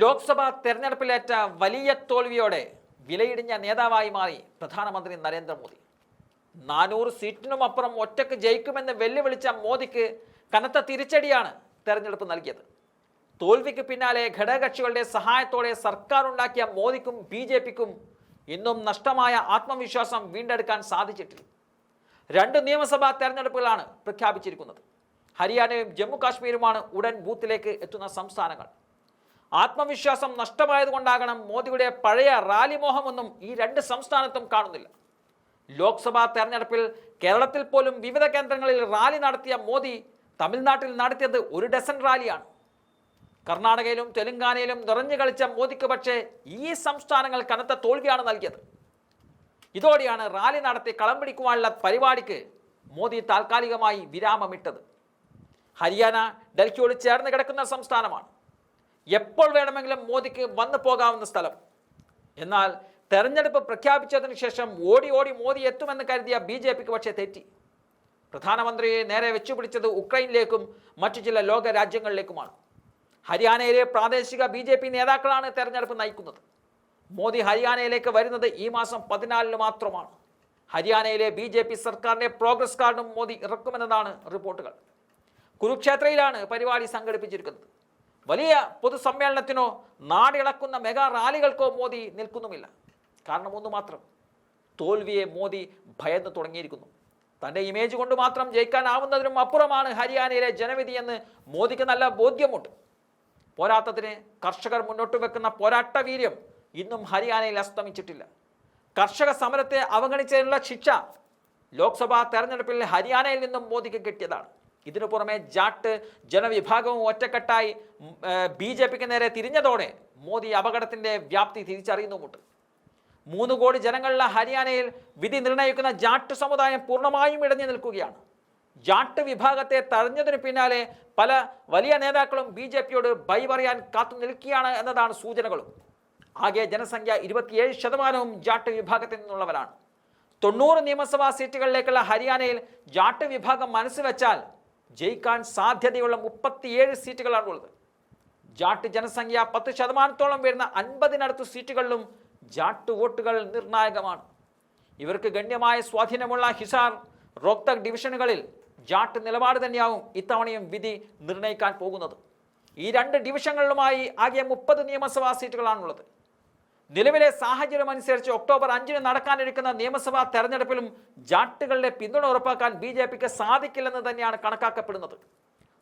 ലോക്സഭാ തെരഞ്ഞെടുപ്പിലേറ്റ വലിയ തോൽവിയോടെ വിലയിടിഞ്ഞ നേതാവായി മാറി പ്രധാനമന്ത്രി നരേന്ദ്രമോദി. നാനൂറ് സീറ്റിനും അപ്പുറം ഒറ്റയ്ക്ക് ജയിക്കുമെന്ന് വെല്ലുവിളിച്ച മോദിക്ക് കനത്ത തിരിച്ചടിയാണ് തെരഞ്ഞെടുപ്പ് നൽകിയത്. തോൽവിക്ക് പിന്നാലെ ഘടകകക്ഷികളുടെ സഹായത്തോടെ സർക്കാർ ഉണ്ടാക്കിയ മോദിക്കും ബി ജെ പിക്കും ഇന്നും നഷ്ടമായ ആത്മവിശ്വാസം വീണ്ടെടുക്കാൻ സാധിച്ചിട്ടില്ല. രണ്ട് നിയമസഭാ തെരഞ്ഞെടുപ്പുകളാണ് പ്രഖ്യാപിച്ചിരിക്കുന്നത്. ഹരിയാനയും ജമ്മു കാശ്മീരുമാണ് ഉടൻ ബൂത്തിലേക്ക് എത്തുന്ന സംസ്ഥാനങ്ങൾ. ആത്മവിശ്വാസം നഷ്ടമായതുകൊണ്ടാകണം മോദിയുടെ പഴയ റാലി മോഹമൊന്നും ഈ രണ്ട് സംസ്ഥാനത്തും കാണുന്നില്ല. ലോക്സഭാ തെരഞ്ഞെടുപ്പിൽ കേരളത്തിൽ പോലും വിവിധ കേന്ദ്രങ്ങളിൽ റാലി നടത്തിയ മോദി തമിഴ്നാട്ടിൽ നടത്തിയത് ഒരു ഡസൻ റാലിയാണ്. കർണാടകയിലും തെലങ്കാനയിലും നിറഞ്ഞു കളിച്ച മോദിക്ക് പക്ഷേ ഈ സംസ്ഥാനങ്ങൾ കനത്ത തോൽവിയാണ് നൽകിയത്. ഇതോടെയാണ് റാലി നടത്തി കളം പിടിക്കുവാനുള്ള പരിപാടിക്ക് മോദി താൽക്കാലികമായി വിരാമമിട്ടത്. ഹരിയാന ഡൽഹിയോട് ചേർന്ന് കിടക്കുന്ന സംസ്ഥാനമാണ്. എപ്പോൾ വേണമെങ്കിലും മോദിക്ക് വന്നു പോകാവുന്ന സ്ഥലം. എന്നാൽ തെരഞ്ഞെടുപ്പ് പ്രഖ്യാപിച്ചതിന് ശേഷം ഓടി ഓടി മോദി എത്തുമെന്ന് കരുതിയ ബി ജെ പിക്ക് പക്ഷേ തെറ്റി. പ്രധാനമന്ത്രിയെ നേരെ വെച്ചുപിടിച്ചത് ഉക്രൈനിലേക്കും മറ്റു ചില ലോക രാജ്യങ്ങളിലേക്കുമാണ്. ഹരിയാനയിലെ പ്രാദേശിക ബി ജെ പി നേതാക്കളാണ് തെരഞ്ഞെടുപ്പ് നയിക്കുന്നത്. മോദി ഹരിയാനയിലേക്ക് വരുന്നത് ഈ മാസം പതിനാലിന് മാത്രമാണ്. ഹരിയാനയിലെ ബി ജെ പി സർക്കാരിന്റെ പ്രോഗ്രസ് കാർഡും മോദി ഇറക്കുമെന്നതാണ് റിപ്പോർട്ടുകൾ. കുരുക്ഷേത്രയിലാണ് പരിപാടി സംഘടിപ്പിച്ചിരിക്കുന്നത്. വലിയ പൊതുസമ്മേളനത്തിനോ നാടിളക്കുന്ന മെഗാ റാലികൾക്കോ മോദി നിൽക്കുന്നുമില്ല. കാരണം ഒന്ന് മാത്രം തോൽവിയെ മോദി ഭയന്ന് തുടങ്ങിയിരിക്കുന്നു. തന്റെ ഇമേജ് കൊണ്ട് മാത്രം ജയിക്കാനാവുന്നതിനും അപ്പുറമാണ് ഹരിയാനയിലെ ജനവിധി എന്ന് മോദിക്ക് നല്ല ബോധ്യമുണ്ട്. പോരാത്തതിന് കർഷകർ മുന്നോട്ട് വെക്കുന്ന പോരാട്ട വീര്യം ഇന്നും ഹരിയാനയിൽ അസ്തമിച്ചിട്ടില്ല. കർഷക സമരത്തെ അവഗണിച്ചതിനുള്ള ശിക്ഷ ലോക്സഭാ തെരഞ്ഞെടുപ്പിൽ ഹരിയാനയിൽ നിന്നും മോദിക്ക് കിട്ടിയതാണ്. ഇതിനു പുറമെ ജാട്ട് ജനവിഭാഗവും ഒറ്റക്കെട്ടായി ബി ജെ പിക്ക് നേരെ തിരിഞ്ഞതോടെ മോദി അപകടത്തിന്റെ വ്യാപ്തി തിരിച്ചറിയുന്നുമുണ്ട്. മൂന്ന് കോടി ജനങ്ങളുള്ള ഹരിയാനയിൽ വിധി നിർണയിക്കുന്ന ജാട്ട് സമുദായം പൂർണമായും ഇടഞ്ഞു നിൽക്കുകയാണ്. ജാട്ട് വിഭാഗത്തെ തഴഞ്ഞതിനു പിന്നാലെ പല വലിയ നേതാക്കളും ബി ജെ പിയോട് ബൈ പറയാൻ കാത്തു നിൽക്കുകയാണ് എന്നതാണ് സൂചനകളും. ആകെ ജനസംഖ്യ ഇരുപത്തിയേഴ് ശതമാനവും ജാട്ട് വിഭാഗത്തിൽ നിന്നുള്ളവരാണ്. തൊണ്ണൂറ് നിയമസഭാ സീറ്റുകളിലേക്കുള്ള ഹരിയാനയിൽ ജാട്ട് വിഭാഗം മനസ്സ് വെച്ചാൽ ജയിക്കാൻ സാധ്യതയുള്ള മുപ്പത്തിയേഴ് സീറ്റുകളാണുള്ളത് ജാട്ട് ജനസംഖ്യ പത്ത് ശതമാനത്തോളം വരുന്ന അൻപതിനടുത്ത് സീറ്റുകളിലും ജാട്ട് വോട്ടുകൾ നിർണായകമാണ്. ഇവർക്ക് ഗണ്യമായ സ്വാധീനമുള്ള ഹിസാർ റോക്തക് ഡിവിഷനുകളിൽ ജാട്ട് നിലപാട് തന്നെയാവും ഇത്തവണയും വിധി നിർണയിക്കാൻ പോകുന്നത്. ഈ രണ്ട് ഡിവിഷനുകളിലുമായി ആകെ മുപ്പത് നിയമസഭാ സീറ്റുകളാണുള്ളത്. നിലവിലെ സാഹചര്യം അനുസരിച്ച് ഒക്ടോബർ അഞ്ചിന് നടക്കാനിരിക്കുന്ന നിയമസഭാ തെരഞ്ഞെടുപ്പിലും ജാട്ടുകളുടെ പിന്തുണ ഉറപ്പാക്കാൻ ബി ജെ പിക്ക് സാധിക്കില്ലെന്ന് തന്നെയാണ് കണക്കാക്കപ്പെടുന്നത്.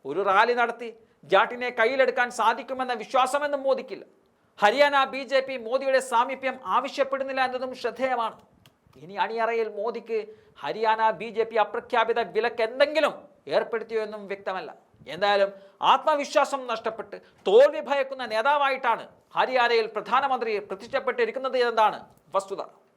ഒരു റാലി നടത്തി ജാട്ടിനെ കയ്യിലെടുക്കാൻ സാധിക്കുമെന്ന വിശ്വാസമെന്നും മോദിക്കില്ല. ഹരിയാന ബി ജെ പി മോദിയുടെ സാമീപ്യം ആവശ്യപ്പെടുന്നില്ല എന്നതും ശ്രദ്ധേയമാണ്. ഇനി അണിയറയിൽ മോദിക്ക് ഹരിയാന ബി ജെ പി അപ്രഖ്യാപിത വിലക്ക് എന്തെങ്കിലും ഏർപ്പെടുത്തിയോ എന്നും വ്യക്തമല്ല. എന്തായാലും ആത്മവിശ്വാസം നഷ്ടപ്പെട്ട് തോൽവി ഭയക്കുന്ന നേതാവായിട്ടാണ് ഹരിയാനയിൽ പ്രധാനമന്ത്രി പ്രതിഷ്ഠപ്പെട്ടിരിക്കുന്നത് എന്താണ് വസ്തുത.